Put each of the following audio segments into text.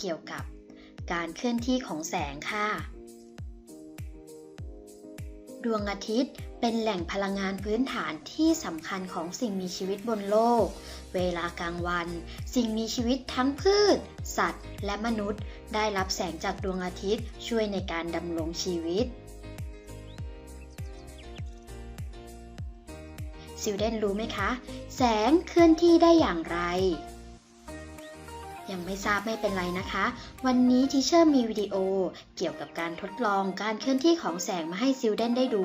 เกี่ยวกับการเคลื่อนที่ของแสงค่ะ ดวงอาทิตย์เป็นแหล่งพลังงานพื้นฐานที่สำคัญของสิ่งมีชีวิตบนโลก เวลากลางวัน สิ่งมีชีวิตทั้งพืช สัตว์ และมนุษย์ ได้รับแสงจากดวงอาทิตย์ช่วยในการดำรงชีวิตซิลเดนรู้ไหมคะ แสงเคลื่อนที่ได้อย่างไร ยังไม่ทราบไม่เป็นไรนะคะ วันนี้ทีเชอร์มีวิดีโอเกี่ยวกับการทดลองการเคลื่อนที่ของแสงมาให้ซิลเดนได้ดู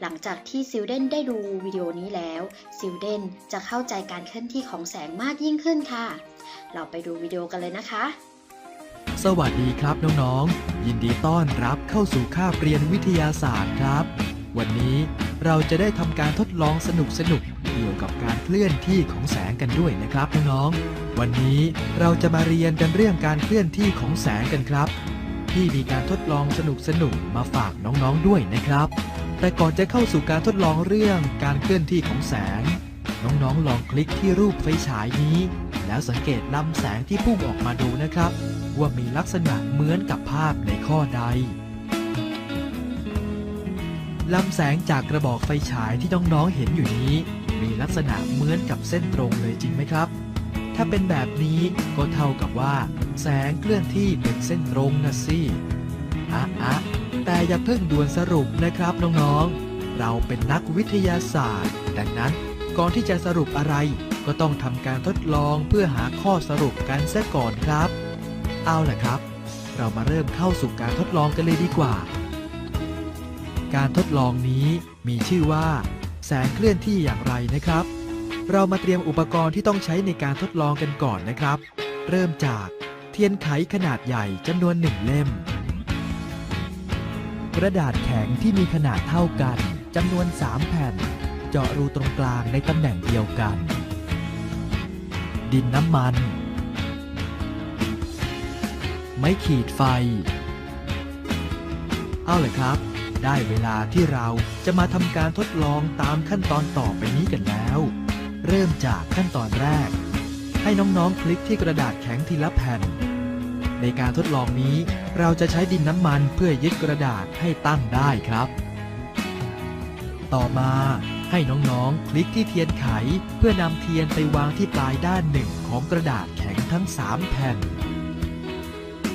หลังจากที่ซิลเดนได้ดูวิดีโอนี้แล้วซิลเดนจะเข้าใจการเคลื่อนที่ของแสงมากยิ่งขึ้นค่ะ เราไปดูวิดีโอกันเลยนะคะ สวัสดีครับน้องๆ ยินดีต้อนรับเข้าสู่คาบเรียนวิทยาศาสตร์ครับ วันนี้เราจะได้ทำการทดลองสนุกๆ เกี่ยวกับการเคลื่อนที่ของแสงกันด้วยนะครับน้องๆ วันนี้เราจะมาเรียนกันเรื่องการเคลื่อนที่ของแสงกันครับ ที่มีการทดลองสนุกๆมาฝากน้องๆด้วยนะครับ แต่ก่อนจะเข้าสู่การทดลองเรื่องการเคลื่อนที่ของแสง น้องๆลองคลิกที่รูปไฟฉายนี้ แล้วสังเกตลำแสงที่พุ่งออกมาดูนะครับ ว่ามีลักษณะเหมือนกับภาพในข้อใดลำแสงจากกระบอกไฟฉายที่น้องๆเห็นอยู่นี้ มีลักษณะเหมือนกับเส้นตรงเลยจริงไหมครับ ถ้าเป็นแบบนี้ก็เท่ากับว่า แสงเคลื่อนที่เป็นเส้นตรงนะสิอะอะแต่อย่าเพิ่งด่วนสรุปนะครับน้องๆ เราเป็นนักวิทยาศาสตร์ ดังนั้นก่อนที่จะสรุปอะไร ก็ต้องทำการทดลองเพื่อหาข้อสรุปกันซะก่อนครับ เอาล่ะครับ เรามาเริ่มเข้าสู่การทดลองกันเลยดีกว่า การทดลองนี้มีชื่อว่า แสงเคลื่อนที่อย่างไรนะครับ เรามาเตรียมอุปกรณ์ที่ต้องใช้ในการทดลองกันก่อนนะครับ เริ่มจากเทียนไขขนาดใหญ่จำนวนหนึ่งเล่ม กระดาษแข็งที่มีขนาดเท่ากันจำนวน 3 แผ่น เจาะรูตรงกลางในตำแหน่งเดียวกัน ดินน้ำมัน ไม้ขีดไฟ เอาเลยครับ ได้เวลาที่เราจะมาทำการทดลองตามขั้นตอนต่อไปนี้กันแล้ว เริ่มจากขั้นตอนแรก ให้น้องๆ คลิกที่กระดาษแข็งทีละแผ่น ในการทดลองนี้เราจะใช้ดินน้ำมันเพื่อยึดกระดาษให้ตั้งได้ครับ ต่อมาให้น้องๆ คลิกที่เทียนไขเพื่อนำเทียนไปวางที่ปลายด้านหนึ่งของกระดาษแข็งทั้ง 3 แผ่น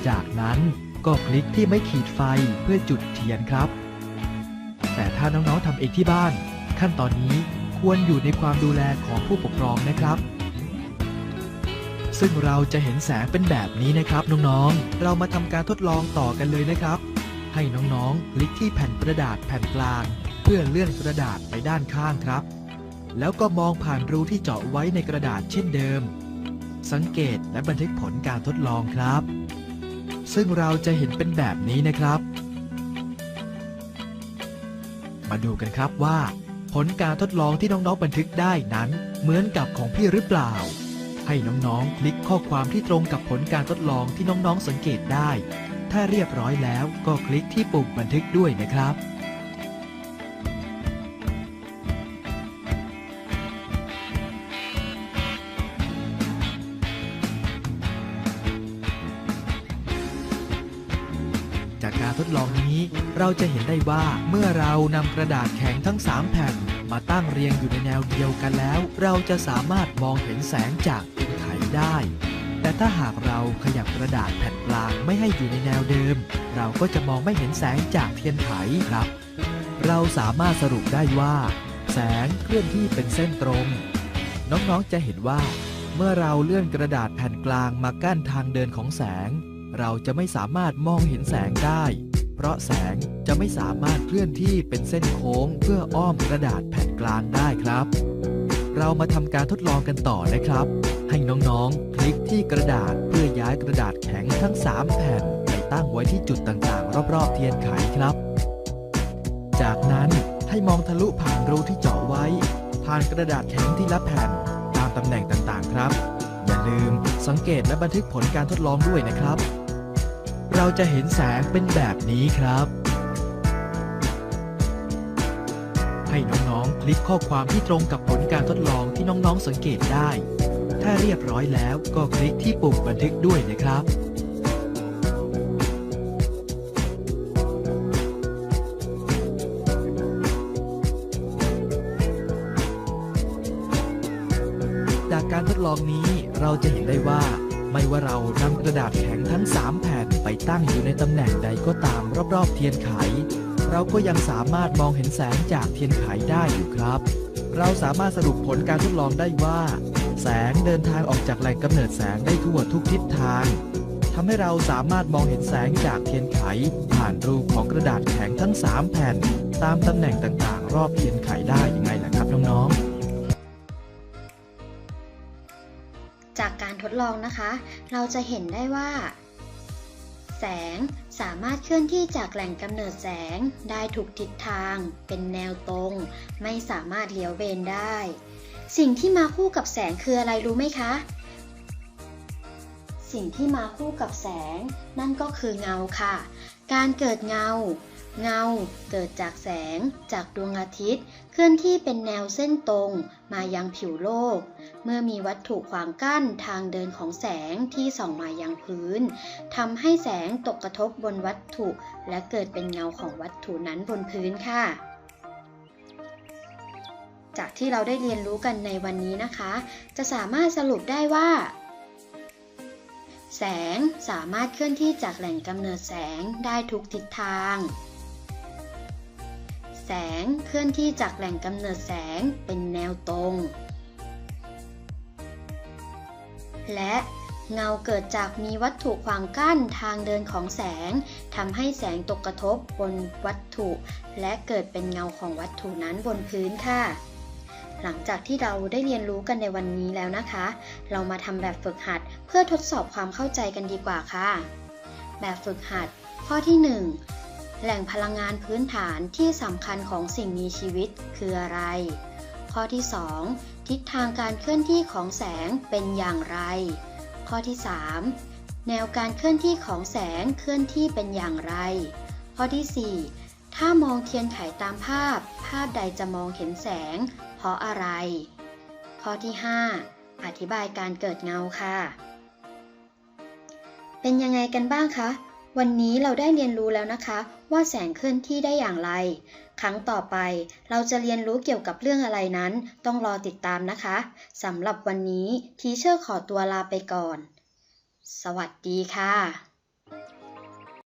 จากนั้นก็คลิกที่ไม้ขีดไฟเพื่อจุดเทียนครับ แต่ถ้าน้องๆทำเองที่บ้าน ขั้นตอนนี้ควรอยู่ในความดูแลของผู้ปกครองนะครับ ซึ่งเราจะเห็นแสงเป็นแบบนี้นะครับน้องๆ เรามาทำการทดลองต่อกันเลยนะครับ ให้น้องๆ คลิกที่แผ่นกระดาษแผ่นกลาง เพื่อเลื่อนกระดาษไปด้านข้างครับ แล้วก็มองผ่านรูที่เจาะไว้ในกระดาษเช่นเดิม สังเกตและบันทึกผลการทดลองครับ ซึ่งเราจะเห็นเป็นแบบนี้นะครับ มาดูกันครับว่า ผลการทดลองที่น้องๆบันทึกได้นั้นเหมือนกับของพี่หรือเปล่า ให้น้องๆ คลิกข้อความที่ตรงกับผลการทดลองที่น้องๆสังเกตได้ ถ้าเรียบร้อยแล้วก็คลิกที่ปุ่มบันทึกด้วยนะครับจากการทดลองนี้ เราจะเห็นได้ว่าเมื่อเรานำกระดาษแข็งทั้ง 3 แผ่น มาตั้งเรียงอยู่ในแนวเดียวกันแล้ว เราจะสามารถมองเห็นแสงจากเทียนไขได้ แต่ถ้าหากเราขยับกระดาษแผ่นกลางไม่ให้อยู่ในแนวเดิม เราก็จะมองไม่เห็นแสงจากเทียนไขครับ เราสามารถสรุปได้ว่า แสงเคลื่อนที่เป็นเส้นตรง น้องๆจะเห็นว่า เมื่อเราเลื่อนกระดาษแผ่นกลางมากั้นทางเดินของแสง เราจะไม่สามารถมองเห็นแสงได้ เพราะแสงจะไม่สามารถเคลื่อนที่เป็นเส้นโค้งเพื่ออ้อมกระดาษแผ่นกลางได้ครับ เรามาทำการทดลองกันต่อนะครับ ให้น้องๆ คลิกที่กระดาษเพื่อย้ายกระดาษแข็งทั้ง 3 แผ่นไปตั้งไว้ที่จุดต่างๆ รอบๆ เทียนไขครับ จากนั้นให้มองทะลุผ่านรูที่เจาะไว้ ผ่านกระดาษแข็งที่ละแผ่นตามตำแหน่งต่างๆ ครับ อย่าลืมสังเกตและบันทึกผลการทดลองด้วยนะครับ เราจะเห็นแสงเป็นแบบนี้ครับ ให้น้องๆ คลิกข้อความที่ตรงกับผลการทดลองที่น้องๆ สังเกตได้ ถ้าเรียบร้อยแล้วก็คลิกที่ปุ่มบันทึกด้วยนะครับจากการทดลองนี้เราจะเห็นได้ว่า ไม่ว่าเรานำกระดาษแข็งทั้ง 3 แผ่นไปตั้งอยู่ในตำแหน่งใดก็ตามรอบๆเทียนไข เราก็ยังสามารถมองเห็นแสงจากเทียนไขได้อยู่ครับ เราสามารถสรุปผลการทดลองได้ว่า แสงเดินทางออกจากแหล่งกำเนิดแสงได้ทั่วทุกทิศทางทำให้เราสามารถมองเห็นแสงจากเทียนไข ผ่านรูของกระดาษแข็งทั้ง 3 แผ่น ตามตำแหน่งต่างๆ รอบเทียนไขได้ยังไงล่ะครับน้องๆ จากการทดลองนะคะ เราจะเห็นได้ว่า แสงสามารถเคลื่อนที่จากแหล่งกำเนิดแสงได้ทุกทิศทาง เป็นแนวตรง ไม่สามารถเลี้ยวเบนได้ สิ่งที่มาคู่กับแสงคืออะไรรู้ไหมคะ สิ่งที่มาคู่กับแสง นั่นก็คือเงาค่ะ การเกิดเงา เงาเกิดจากแสงจากดวงอาทิตย์ เคลื่อนที่เป็นแนวเส้นตรงมายังผิวโลก เมื่อมีวัตถุขวางกั้นทางเดินของแสงที่ส่องมายังพื้นทำให้แสงตกกระทบบนวัตถุ และเกิดเป็นเงาของวัตถุนั้นบนพื้นค่ะจากที่เราได้เรียนรู้กันในวันนี้นะคะ จะสามารถสรุปได้ว่า แสงสามารถเคลื่อนที่จากแหล่งกำเนิดแสงได้ทุกทิศทาง แสงเคลื่อนที่จากแหล่งกำเนิดแสงเป็นแนวตรง และเงาเกิดจากมีวัตถุขวางกั้นทางเดินของแสงทำให้แสงตกกระทบบนวัตถุ และเกิดเป็นเงาของวัตถุนั้นบนพื้นค่ะ หลังจากที่เราได้เรียนรู้กันในวันนี้แล้วนะคะ เรามาทำแบบฝึกหัดเพื่อทดสอบความเข้าใจกันดีกว่าค่ะ แบบฝึกหัด ข้อที่ 1 แหล่งพลังงานพื้นฐานที่สำคัญของสิ่งมีชีวิตคืออะไร ข้อที่ 2 ทิศทางการเคลื่อนที่ของแสงเป็นอย่างไร ข้อที่ 3 แนวการเคลื่อนที่ของแสงเคลื่อนที่เป็นอย่างไร ข้อที่ 4 ถ้ามองเทียนไขตามภาพ ภาพใดจะมองเห็นแสง เพราะอะไร ข้อที่ 5 อธิบายการเกิดเงาค่ะ เป็นยังไงกันบ้างคะ วันนี้เราได้เรียนรู้แล้วนะคะว่าแสงเคลื่อนที่ได้อย่างไร ครั้งต่อไปเราจะเรียนรู้เกี่ยวกับเรื่องอะไรนั้น ต้องรอติดตามนะคะสำหรับวันนี้ทีเชอร์ขอตัวลาไปก่อน สวัสดีค่ะ